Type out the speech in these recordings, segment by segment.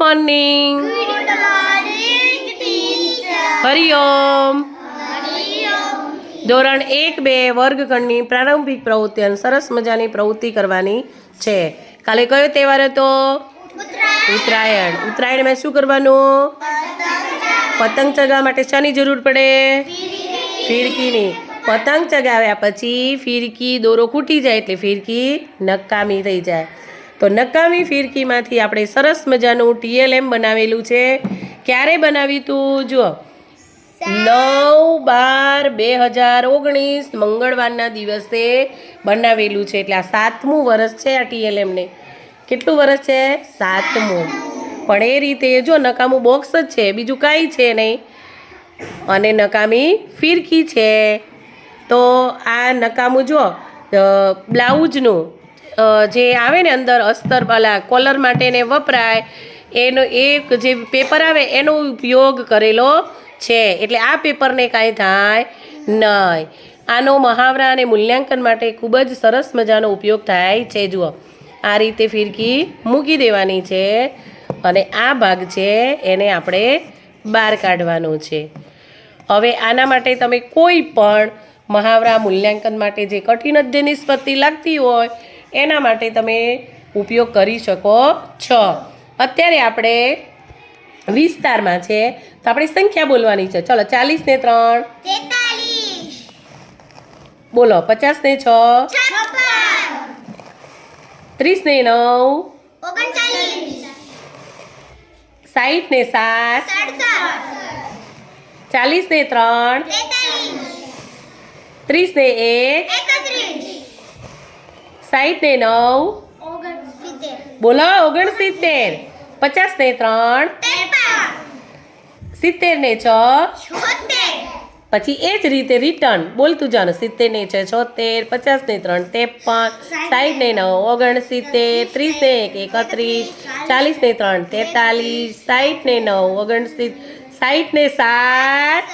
Morning Hariom ધોરણ એક બે વર્ગખંડની પ્રારંભિક પ્રવૃત્તિ અને સરસ મજાની પ્રવૃત્તિ કરવાની છે. કાલે કયો તહેવાર હતો? ઉત્તરાયણ. ઉત્તરાયણમાં શું કરવાનું? પતંગ ચગાવવા. માટે શાની જરૂર પડે? ફિરકીની. પતંગ ચગાવ્યા પછી ફિરકી દોરો ખૂટી જાય એટલે ફિરકી નકામી થઈ જાય. તો નકામી ફિરકીમાંથી આપણે સરસ મજાનું ટીએલએમ બનાવેલું છે. ક્યારે બનાવ્યું તું? જુઓ. નવ બાર બે હજાર ઓગણીસ મંગળવારના દિવસે બનાવેલું છે. એટલે આ સાતમું વર્ષ છે આ ટીએલએમને. કેટલું વર્ષ છે? સાતમું. પણ એ રીતે જો નકામું બોક્સ જ છે, બીજું કાંઈ છે નહીં. અને નકામી ફિરકી છે. તો આ નકામું જો બ્લાઉઝનું. જે આવે ને અંદર અસ્તર વાલા કોલર માટે ને વપરાય, એનો એક જે પેપર આવે એનો ઉપયોગ કરેલો છે. એટલે આ પેપરને કાંઈ થાય નહીં. આનો મહાવરા અને મૂલ્યાંકન માટે ખૂબ જ સરસ મજાનો ઉપયોગ થાય છે. જુઓ, આ રીતે ફિરકી મૂકી દેવાની છે અને આ ભાગ છે એને આપણે બહાર કાઢવાનો છે. હવે આના માટે તમે કોઈ પણ મહાવરા, મૂલ્યાંકન માટે જે કઠિન જ જે નિષ્પત્તિ લાગતી હોય એના માટે તમે ઉપયોગ કરી શકો છો. અત્યારે આપણે વિસ્તારમાં છે તો આપણે સંખ્યા બોલવાની છે. ચલો ચાલીસ ને ત્રણ. બોલો પચાસ ને છ. ત્રીસ ને નવ. સાઠ ને સાત. ચાલીસ ને ત્રણ. ત્રીસ ને એક. ને નવ. બોલો, ઓગણસિત્તેર. પચાસ ને ત્રણ. સિત્તેર ને છ. પછી એ જ રીતે રિટર્ન બોલતું જાનું સિત્તેર ને છે, છોતેર. પચાસ ને ત્રણ ત્રેપન સાઠ ને નવ, ઓગણસિત્તેર. ત્રીસ ને એક, એકત્રીસ. ચાલીસ ને ત્રણ, તેતાલીસ. સાઠ ને નવ, ઓગણસિત્તેર. સાઠ ને સાત,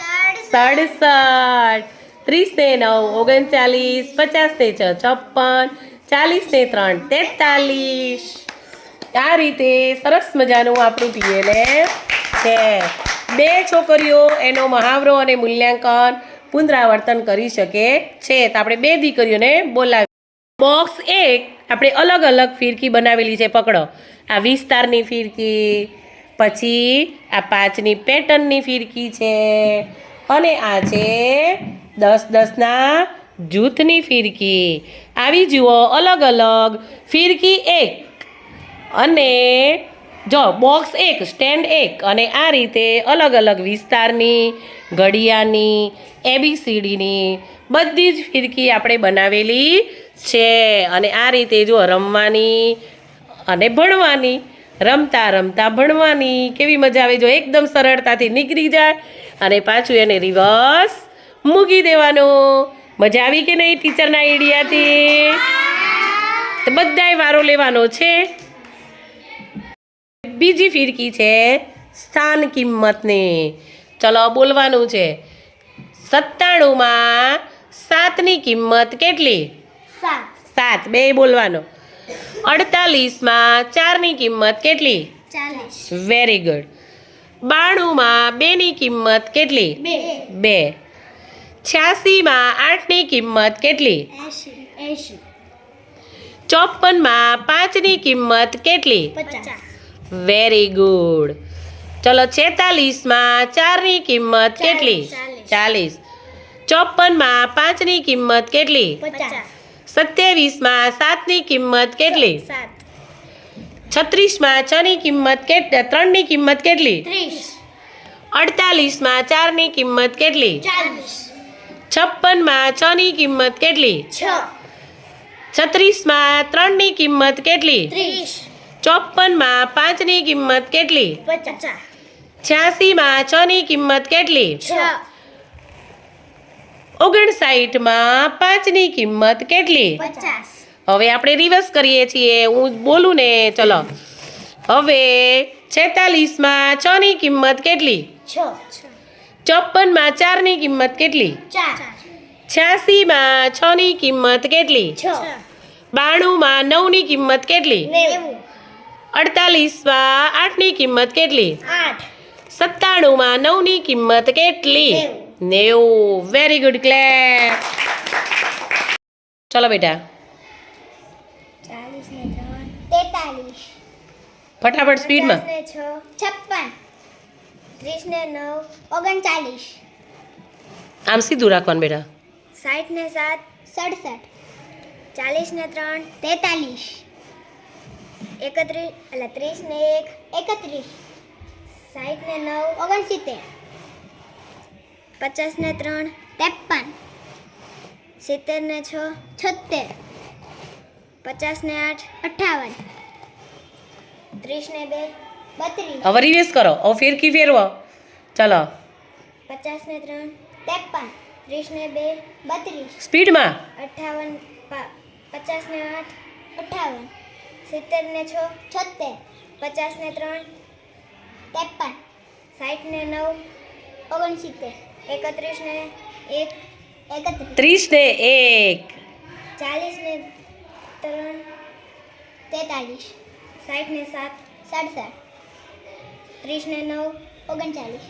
સડસઠ. ત્રીસ ને નવ, ઓગણચાલીસ. પચાસ ને છ, છપ્પન. ચાલીસ ને ત્રણ, તેતાલીસ. આ રીતે સરસ મજાનું આપણું ટીએલએમ છે. બે છોકરીઓ, એનો મહાવરો અને મૂલ્યાંકન પુનરાવર્તન કરી શકે છે. તો આપણે બે દીકરીઓને બોલાવી. બોક્સ એક, આપણે અલગ અલગ ફિરકી બનાવેલી છે. પકડો. આ વિસ્તારની ફિરકી, પછી આ પાંચની પેટર્નની ફિરકી છે. અને આ છે દસ દસના જૂથની ફિરકી. આવી જુઓ, અલગ અલગ ફિરકી એક. અને જો, બોક્સ એક, સ્ટેન્ડ એક. અને આ રીતે અલગ અલગ વિસ્તારની, ઘડિયાળની, એબીસીડીની બધી જ ફિરકી આપણે બનાવેલી છે. અને આ રીતે જો રમવાની અને ભણવાની, રમતા રમતા ભણવાની કેવી મજા આવે જો, એકદમ સરળતાથી નીકળી જાય અને પાછું એને રિવર્સ મૂકી દેવાનું. મજા આવી કે નહીં ટીચરના આઈડિયાથી? તો બધાય વારો લેવાનો છે. બીજી ફિરકી છે સ્થાન કિંમતની. ચલો બોલવાનું છે. સત્તાણુંમાં સાતની કિંમત કેટલી? સાત. બે બોલવાનો. અડતાલીસમાં ચારની કિંમત કેટલી? Very good. બાણુંમાં બેની કિંમત કેટલી? બે. છ્યાસીમાં આઠની કિંમત કેટલી? ચોપનમાં પાંચની કિંમત કેટલી? Very good. ચલો છેતાલીસમાં ચારની કિંમત કેટલી? ચાલીસ. ચોપનમાં પાંચની કિંમત કેટલી? સત્યાવીસમાં સાતની કિંમત કેટલી? છત્રીસમાં છની કિંમત કેટ ત્રણની કિંમત કેટલી? અડતાલીસમાં ચારની કિંમત કેટલી? છપ્પનમાં છની કિંમત કેટલી? છત્રીસમાં ત્રણની કિંમત કેટલી? ચોપનમાં પાંચની કિંમત કેટલી? છ્યાસીમાં છની કિંમત કેટલી? ઓગણસાઠમાં પાંચની કિંમત કેટલી? હવે આપણે રિવર્સ કરીએ છીએ. હું બોલું ને ચલો. હવે છેતાલીસમાં છની કિંમત કેટલી? ચોપનમાં ચારની કિંમત કેટલી? છ્યાસીમાં છની કિંમત કેટલી? બાણુંમાં નવની કિંમત કેટલી? અડતાલીસમાં આઠની કિંમત કેટલી? આઠ. સત્તાણુંમાં નવની કિંમત કેટલી? નેવું. નેવું. વેરી ગુડ ક્લેપ ચલો બેટા. ચાલીસ ને ત્રણ તેતાલીસ. ફટાફટ સ્પીડમાં પચાસ ને છ. છપ્પન. ત્રીસ ને નવ ઓગણચાલીસ. આમ સીધું રાખવાનું બેટા. સાઠ ને સાત સડસઠ. ચાલીસ ને ત્રણ તેતાલીસ. એકત્રીસ એટલે ત્રીસ ને એક એકત્રીસ. સાઠ ને નવ ઓગણસિત્તેર. પચાસ ને ત્રણ ત્રેપન. સિત્તેર ને છ છોતેર. પચાસ ને આઠ અઠ્ઠાવન ત્રીસ ને બે હવે રિવેસ કરો. હવે ફેરકી ફેરવો? ચલો. પચાસ ને ત્રણ. ત્રેપન. ત્રીસ ને બે. બત્રીસ. સ્પીડમાં? અઠાવન. પચાસ ને આઠ. અઠાવન. સિત્તેર ને છ. છોતેર. પચાસ ને ત્રણ. ત્રેપન. સાઠ ને નવ. ઓગણસિત્તેર. એકત્રીસ ને એક. એકત્રીસ. ત્રીસ ને એક. ચાલીસ ને ત્રણ. તેતાલીસ. સાઠ ને સાત. સડસઠ. ત્રીસ ને નવ ઓગણચાલીસ.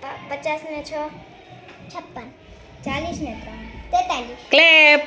પ- પચાસ ને છ છપ્પન. ચાલીસ ને ત્રણ. તેતાલીસ. ક્લેપ.